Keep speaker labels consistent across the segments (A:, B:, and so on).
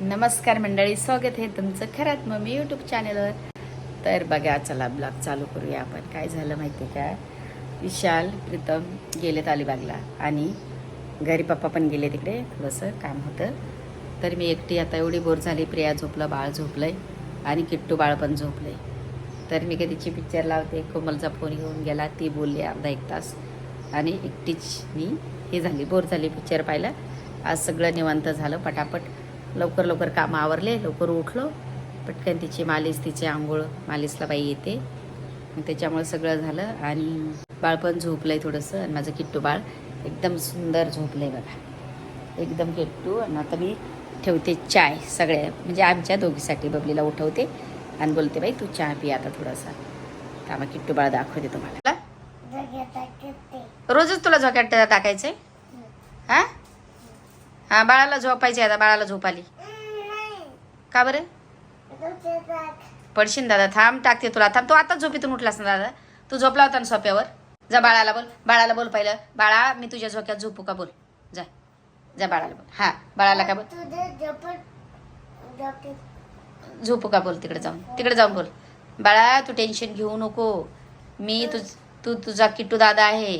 A: नमस्कार मंडळी स्वागत आहे तुमचं खरंच मग मी यूट्यूब चॅनलवर तर बघा चला ब्लॉग चालू करूया आपण. काय झालं माहिती आहे का? विशाल प्रीतम गेलेत अलिबागला आणि घरी पप्पा पण गेले तिकडे थोडंसं काम होतं. तर मी एकटी आता एवढी बोर झाली प्रिया झोपलं बाळ झोपलंय आणि किट्टू बाळ पण झोपलंय. तर मी कधीची पिक्चर लावते कोमलचा फोन घेऊन गेला ती बोलली अर्धा एक तास. आणि एकटीच मी हे झाली बोर झाली पिक्चर पाहिलं आज सगळं निवांत झालं पटापट. लवकर लवकर कामं आवरले लवकर उठलो. पटकन तिची मालीस तिची आंघोळ मालीसला बाई येते. मग त्याच्यामुळे सगळं झालं आणि बाळ पण झोपलंय थोडंसं आणि माझं किट्टू बाळ एकदम सुंदर झोपलंय बघा. एकदम किट्टू आणि आता मी ठेवते चाय सगळ्या म्हणजे आमच्या दोघीसाठी बबलीला उठवते आणि बोलते बाई तू चहा पी आता थोडासा. कामा किट्टू बाळ दाखवते तुम्हाला. रोजच तुला झोक्यात टाकायचंय? हा? हा बाळाला झोपायचे आता बाळाला झोप आली का बरं? पडशील दादा थांब टाकते तुला. थांब तू आताच झोपेतून उठलास ना दादा. तू झोपला होता ना सोप्यावर? जा बाळाला बोल बाळाला बोल पहिलं. बाळा मी तुझ्या झोक्यात झोपू का बोल? जा जा बाळाला बोल. हा बाळाला का बोल? झोपू का बोल? तिकडे जाऊन तिकडे जाऊन बोल. बाळा तू टेन्शन घेऊ नको. मी तुझ तू तुझा किट्टू दादा आहे.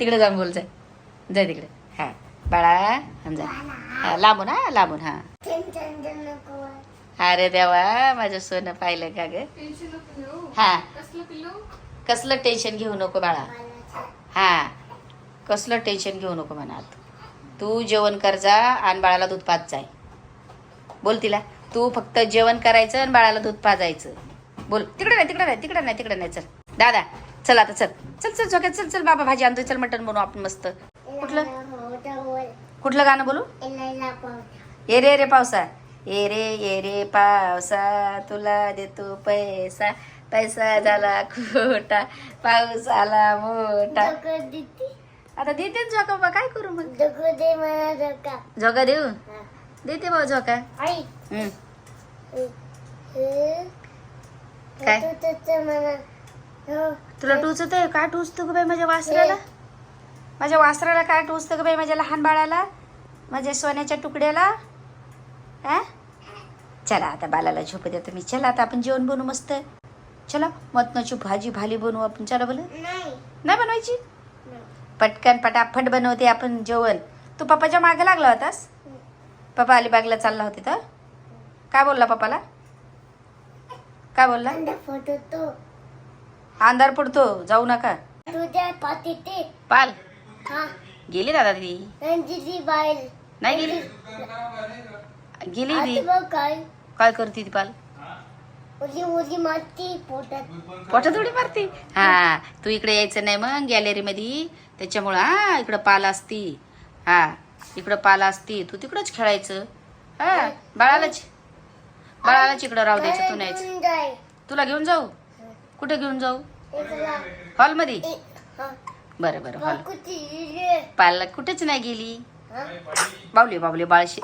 A: तिकडे जाऊन बोल जाय. जाय तिकडे. हा. बाळा जा. लांबून हा लांबून हा. अरे देवा माझं सोनं पाहिलं का ग? हा. कसलं टेन्शन घेऊ नको बाळा. हा. कसलं टेन्शन घेऊ नको मनात. तू जेवण कर जा आणि बाळाला दूध पाच जाय. बोल तिला. तू फक्त जेवण करायचं आणि बाळाला दूध पाजायचं. बोल. तिकडे नाही तिकडे नाही तिकडे नाही तिकडे नाही. चल. दादा चल आता चल. चल चल झोक्यात चल चल बाबा भाजी आणतोय. चल मटण बनवू आपण मस्त. कुठलं? गाणं बोलू? ये रे रे पावसा. ये रे ये रे पावसा. तुला देतो पैसा. पैसा झाला खोटा. पाऊस आला मोठा. आता देते झोका बाबा काय करू मग? झोका देऊ? देते बाबा झोका. काय? तुला टोचत आहे काय टोचतं ग बाई माझ्या वासराला? माझ्या वासराला काय टोचतं ग बाई माझ्या लहान बाळाला? माझ्या सोन्याच्या तुकड्याला? हा? चला आता बालाला झोप द्या तुम्ही चला आता आपण जेवण बनवू मस्त. चला मटणाची भाजी भाली बनवू आपण. चला बोल नाही. बनवायची? पटकन पटाफट बनवते आपण जेवण. तू पप्पाच्या मागे लागला होतास? पप्पा अलिबागला चालला होते तर? काय बोलला पप्पाला? काय बोलला? अंधार पडतो जाऊ नका.
B: तुझ्या पातीते
A: पाल.
B: हा.
A: गेली दादा ती.
B: रंजिती बाईल.
A: नाही गेली? गेली ती.
B: आता बघ काय?
A: काय करते ती पाल?
B: उजी उजी माती पोटात.
A: पोटा थोडी मारते? हा तू इकडे यायचं नाही मग गॅलरी मध्ये त्याच्यामुळं हा इकडं पाल असती. हा इकडं पाल असती. तू तिकडंच खेळायचं. हा बाळालाच. बाळालाच इकडं राहू द्यायचं तू न्यायचं. तुला घेऊन जाऊ? कुठे घेऊन जाऊ? हॉलमध्ये? बरं बरं हॉल.
B: बाकुची रे
A: पाल कुठेच नाही गेली. बावली बावली बाळशी.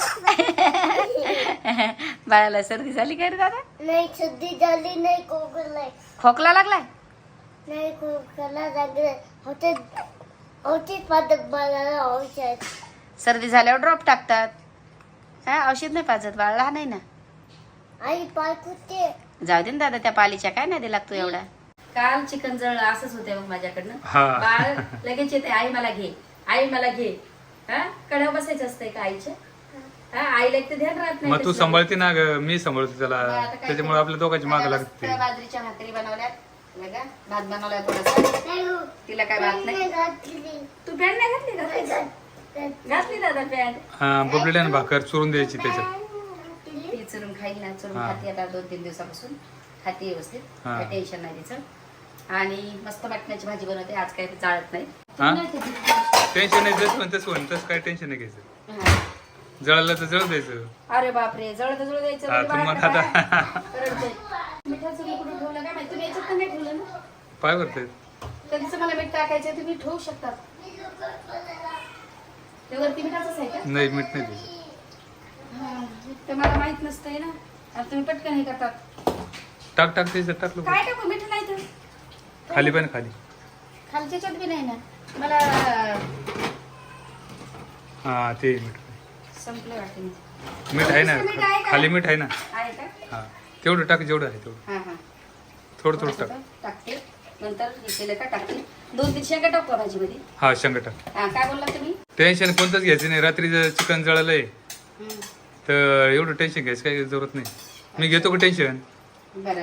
A: बाळाला सर्दी झाली काय रे दादा?
B: नाही सध्या झाली नाही कोकरलाय
A: खोकला लागलाय?
B: नाही कोकरला लागले होते होते पादक बाळाला औषध.
A: सर्दी झाल्यावर ड्रॉप टाकतात. हा औषध नाही पाजत बाळ लहान आहे ना.
B: आई पाय कुठे?
A: जाऊ दे ना दादा त्या पालीच्या काय नाही लागतो एवढा? काल चिकन जळ असंच होते मग माझ्याकडनं.
C: हा.
A: बाळ लगेच येते आई मला घे. आई मला घे. हा? कड्या बसायचं असतंय का आईच्या? हा? आईला एक तर ध्यान राहत नाही
C: मग तू. सांभाळते ना ग? मी सांभाळतो
A: मग
C: त्याला
A: आता काय
C: त्याच्यामुळे
A: करू?
C: आपल्या दोघांची माग
A: आता
C: लागते.
A: बाजरीच्या भाकरी बनवल्यात. बघा भात बनवलाय थोडासा. तिला काय भात नाही? तू पॅन्ट नाही घातली का? घातली. दादा पॅन्ट
C: हा? भाकर चुरून द्यायची त्याच्यात.
A: ती चुरून खाईल ना चुरून
C: हा.
A: खाते आता दोन तीन दिवसापासून खाते व्यवस्थित
C: हा.
A: काय टेन्शन नाही तिचं आणि मस्त मटण्याची भाजी बनवते आज काही चालत नाही
C: हा?
A: नाही
C: टेन्शन नाही जसं पण तसं होईन तसं काय टेन्शन नाही घ्यायचं
A: हा.
C: जळालं तर जळ द्यायचं
A: अरे बापरे जळ तर जळ द्यायचं
C: हा,
A: म्हणजे
C: तुम्ही
A: बाळाला
C: मग
A: काय? रडतंय. मिठाचं मी कुठं ठेवलं काय माहिती तुम्ही याच्यात तर नाही ठेवलं ना
C: पाय करते
A: कधीच मला मीठ टाकायचं तुम्ही ठेवू शकता ते वरती मिठाचंच आहे का
C: नाही मीठ नाही द्यायचं
A: ते मला माहीत नसतंय ना. आता तुम्ही पटकन हे करतात.
C: टाक टाक त्याच्यात टाकलं
A: काय टाकू? मीठ नाही तर.
C: खाली पण खाली.
A: खालच्याच्यात बी नाही ना. मला
C: हा ते मीठ.
A: संपलं वाटतं.
C: मीठ. आहे ना.
A: मीठ आहे का?
C: खाली मीठ आहे ना.
A: आहे का?
C: हा. तेवढं टाक जेवढं आहे तेवढं.
A: हा हा.
C: थोडं थोडं टाक.
A: टाकते. नंतर हे केलं का टाकते. दोन तीन शेंगा टाकू का भाजीमध्ये?
C: हा शेंगा टाक.
A: हा काय बोलला तुम्ही?
C: टेन्शन कोणतंच घ्यायचं नाही. रात्री जर चिकन जळालंय.
A: हम्म.
C: तर एवढं टेन्शन घ्यायचं काही जरूरत नाही. मी घेतो का टेन्शन
A: बरोबर.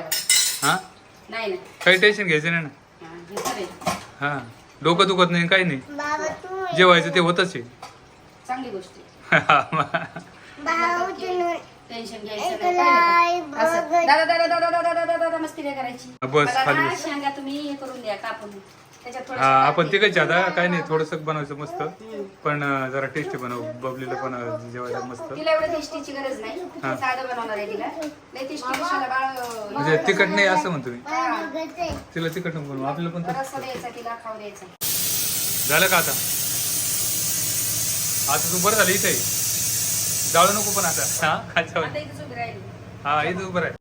C: हा?
A: नाही ना.
C: काही टेन्शन घ्यायचं नाही ना.
A: हा, हे खरं आहे.
C: हा. डोकं दुखत नाही काही नाही.
B: बाबा तू
C: जे व्हायचं ते होतच आहे.
A: चांगली गोष्ट आहे.
B: बाबा उचलून
A: टेन्शन घ्यायचं
B: एक
A: नाही.
B: लाई
A: पाहिलं का? असं.
B: बघ.
A: दादा दादा दादा दादा दादा दादा मस्ती नाही करायची.
C: बस,
A: मला
C: खाली
A: ना
C: बस.
A: शेंगा तुम्ही हे करून द्या कापून.
C: हा आपण
A: कापून.
C: तिघच आता काही नाही थोडस बनवायचं मस्त. पण जरा टेस्टी बनव बबलीला पण जेवायला मस्त.
A: तिला एवढं टेस्टीची गरज नाही.
C: हा.
A: साधं बनवणार आहे तिला. लय टेस्टी कशाला बाळ
C: म्हणजे तिखट नाही असं म्हणतो मी. तिला तिखट नको बनवू आपल्याला पण तसंच.
A: रस्सा द्यायचा तिला खाऊ द्यायचा.
C: झालं का आता? आता तू बरं झालं इथे. जाळू नको पण आता. हा खालच्या
A: आता इथेच उभी राहिली.
C: हा इथं उभं आहे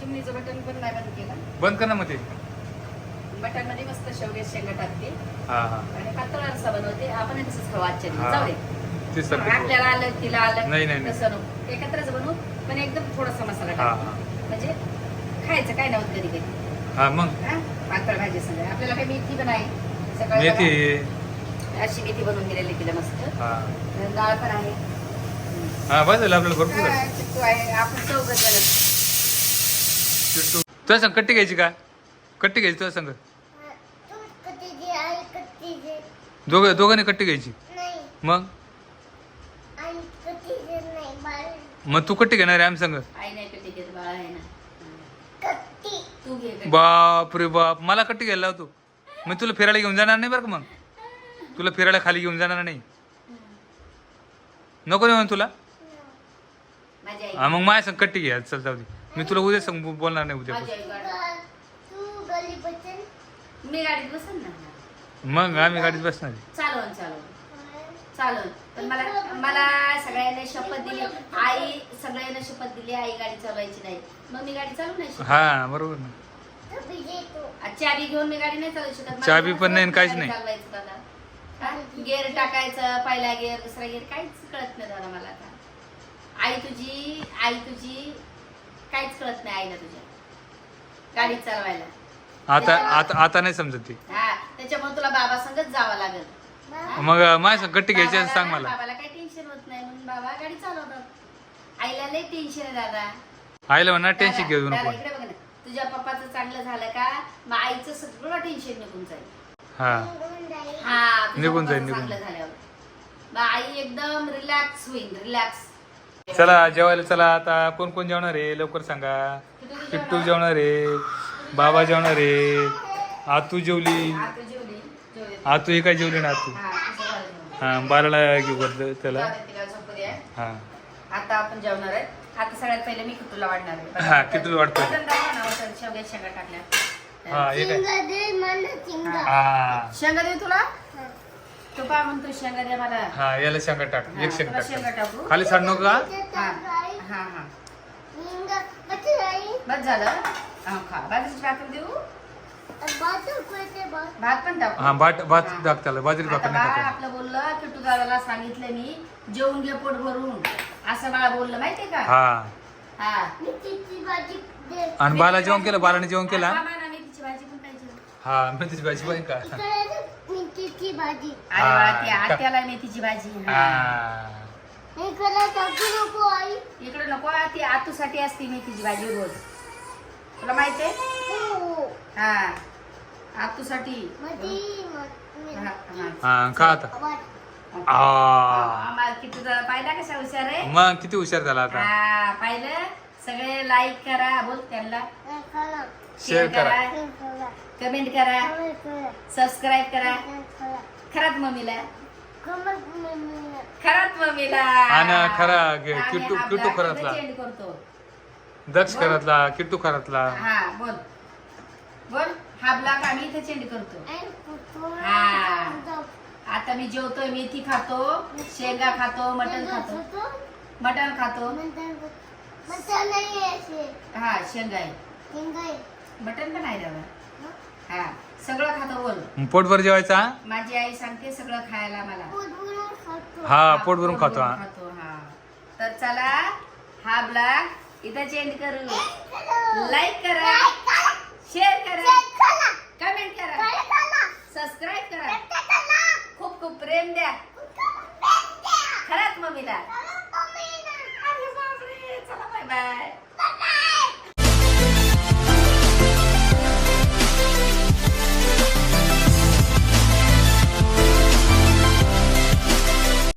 A: चिमणीचं बटन पण केलं.
C: बंद कर ना मग ते.
A: मध्ये मस्त शेवगे शेंगा टाकते.
C: हा हा.
A: आणि पातळ रस्सा बनवते. आपण तसंच खाऊ आजच्या दिवशी. जाऊ दे.
C: ते सर
A: आपल्याला आलं तिला आलं
C: नाही, नाही, नाही.
A: तसं नको. एकत्रच बनवू पण एकदम थोडासा मसाला
C: हा
A: टाकू.
C: हा.
A: म्हणजे खायचं काय नव्हतं कधी कधी.
C: हा मग?
A: हा? पातळ भाजी सगळं आपल्याला काही मेथी पण आहे. सकाळी
C: मेथी.
A: बघा, अशी मेथी बनवून दिलेली तिला मस्त.
C: हा.
A: डाळ पण आहे.
C: हा बस झालं आपल्याला भरपूर झालं.
A: हा, चिक्कू आहे. आपण चौघ जण
C: तुझ्या संग कट्टी घ्यायची का? कट्टी घ्यायची तुझ्या संग
B: तू कधीची आई कधीची
C: दोघं दोघांनी कट्टी घ्यायची?
B: नाही.
C: मग?
B: आई कधीची नाही बाळ
C: मग तू कट्टी घेणार आहे आम्ही संग
A: आई नाही कधी घेत बाळा आहे ना.
B: कत्ती
A: तू घे कधी.
C: बाप रे बाप. मला कट्टी घ्यायला लावतो मी तुला फिरायला घेऊन जाणार नाही बरं का मग? तुला फिरायला खाली घेऊन जाणार नाही. नको नाही म्हणून तुला?
A: माझी आई.
C: हा मग माझ्या संग कट्टी घ्या. चल जाऊ दे. मी तुला उद्या सांग बोलणार नाही उद्या
A: माझी आई गाडी.
B: तू गली बचन
A: मी गाडीत बसन ना.
C: मग आम्ही गाडीत बसणार.
A: चालवून चालवून चालवून पण मला मला सगळ्यांना शपथ दिली. आई सगळ्यांना शपथ दिली आई गाडी चालवायची नाही. मग मी गाडी चालू नाही शकत.
C: हा बरोबर ना.
A: आ, चाबी घेऊन मी गाडी नाही चालू शकत. मला
C: चाबी पण नाही आणि काहीच
A: गाडी
C: नाही.
A: चालवायचं दादा. हा? गेअर टाकायचं पहिला गेअर दुसरा गेअर काहीच कळत नाही दादा मला आता. आई तुझी आई तुझी काहीच कळत नाही आईला तुझ्या. गाडी चालवायला.
C: आता आता आता नाही समजत ते.
A: हा त्याच्यामुळे तुला बाबा संगच जावं लागेल.
C: मग माझ्या संग कट्टी घ्यायची सांग मला.
A: बाबाला काही टेन्शन होत नाही म्हणून बाबा गाडी चालवतात आईला लय टेन्शन आहे दादा.
C: आईला म्हणा टेन्शन घेऊ
A: दादा,
C: नको
A: इकडे बघ ना. तुझ्या पप्पाचं चांगलं झालं का? मग आईचं सगळं टेन्शन निघून जाईल.
C: हा.
B: निघून जाईल.
A: हा तुझ्या
C: निघून जाईल,
A: पप्पाचं
C: निघून
A: चांगलं झाल्यावर. मग आई एकदम रिलॅक्स होईल रिलॅक्स
C: चला जेवायला चला. आता कोण कोण जेवणार आहे? लवकर सांगा. किट्टू जेवणार आहे. बाबा जेवणार आहे. आतू जेवली?
A: आता जेवली. जेवली.
C: आतू हे काय जेवली ना आतू?
A: हा तुझं झालं जेवण.
C: हा बाराला घेऊ त्याला.
A: जाऊ दे, तिला झोपू द्या
C: हा.
A: आता आपण जेवणार आहे. आता सगळ्यात पहिले मी किट्टूला वाढणार आहे?
C: हा, किट्टूला वाढतोय.
A: बटन दाखवा ना, बटन, शेवग्याच्या शेंगा टाकल्या.
C: हा हे काय? हा.
A: शेंगा दे तुला? तू पा म्हणतो शेंगा दे मला.
C: हा याला शेंगा टाक.
A: हा,
C: एक शेंगा
A: तुला शेंगा
C: टाक.
A: टाकू
C: खाली सांड नको का?
A: हा हा हा. बस झालं. हा खा. भाकर देऊ? भात पण टाकू.
C: हा भात
A: हा.
C: टाक त्याला. बाजरी
A: आता
C: भाकर
A: बाळ. आपलं बोललं की तू दादाला सांगितलं मी जेवून घे पोट भरून. असं बाळा बोललं माहितीये का?
C: हा.
A: हा.
B: मी तिची भाजी दे
C: आणि बाला जेवण केलं? बालाने जेवण केला?
A: हा, मेथीची भाजी पण पाहिजे.
C: हा मेथीची भाजी का?
A: अरे
C: हा,
A: ती
C: का-
A: आत्याला मेथीची भाजी. हा.
C: हा
B: इकडे टाकू नको आई
A: इकडे नको ती आतूसाठी असते मेथीची भाजी रोज. तुला माहितीये?
B: हो.
A: हा. आतूसाठी.
B: मधी
A: हा, हा.
C: हा खा आता. आ.
A: आम्हाला किती जरा पाहिला कशा हुशार आहे?
C: मग किती हुशार झाला आता?
A: हा पाहिलं? सगळे लाईक करा बोल त्यांना.
C: शेअर करा.
A: कमेंट करा. सबस्क्राईब करा. खरात मम्मीला. खरात मम्मीला.
C: आणि खरा गे-
A: आणि
C: किट्टू-
A: आपला
C: किट्टू खरातला.
A: करतो.
C: दक्ष करातला किट्टू करातला
A: हा बोल. बोल हा ब्लॉग आम्ही इथे चेंज करतो. आता मी जेवतोय मेथी खातो शेंगा खातो मटण खातो. मटण खातो. हा शेंगा आहे. मटण पण आहे दादा. हा? सगळं खातो बोल
C: पोटभर जेवायचा
A: माझी आई सांगते सगळं खायला मला.
C: हा पोट भरून खातो हा.
A: खातो हा. तर चला हा ब्लॉग इथं चेंज करू. लाईक करा. शेअर करा. कमेंट करा. सबस्क्राईब करा. खूप खूप प्रेम द्या. खरंच मम्मीला. Bye bye